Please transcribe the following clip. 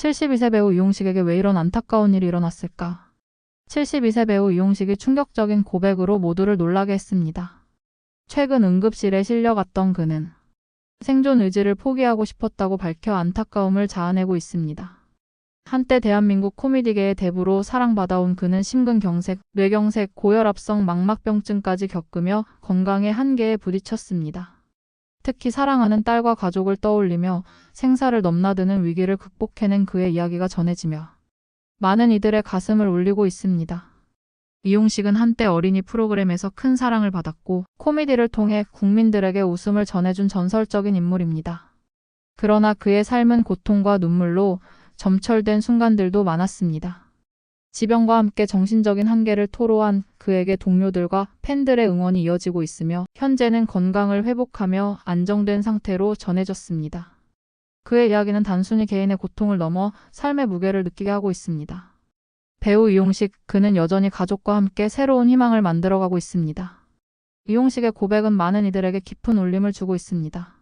72세 배우 이용식에게 왜 이런 안타까운 일이 일어났을까? 72세 배우 이용식이 충격적인 고백으로 모두를 놀라게 했습니다. 최근 응급실에 실려갔던 그는 생존 의지를 포기하고 싶었다고 밝혀 안타까움을 자아내고 있습니다. 한때 대한민국 코미디계의 대부로 사랑받아온 그는 심근경색, 뇌경색, 고혈압성 망막병증까지 겪으며 건강의 한계에 부딪혔습니다. 특히 사랑하는 딸과 가족을 떠올리며 생사를 넘나드는 위기를 극복해낸 그의 이야기가 전해지며 많은 이들의 가슴을 울리고 있습니다. 이용식은 한때 어린이 프로그램에서 큰 사랑을 받았고 코미디를 통해 국민들에게 웃음을 전해준 전설적인 인물입니다. 그러나 그의 삶은 고통과 눈물로 점철된 순간들도 많았습니다. 지병과 함께 정신적인 한계를 토로한 그에게 동료들과 팬들의 응원이 이어지고 있으며 현재는 건강을 회복하며 안정된 상태로 전해졌습니다. 그의 이야기는 단순히 개인의 고통을 넘어 삶의 무게를 느끼게 하고 있습니다. 배우 이용식, 그는 여전히 가족과 함께 새로운 희망을 만들어가고 있습니다. 이용식의 고백은 많은 이들에게 깊은 울림을 주고 있습니다.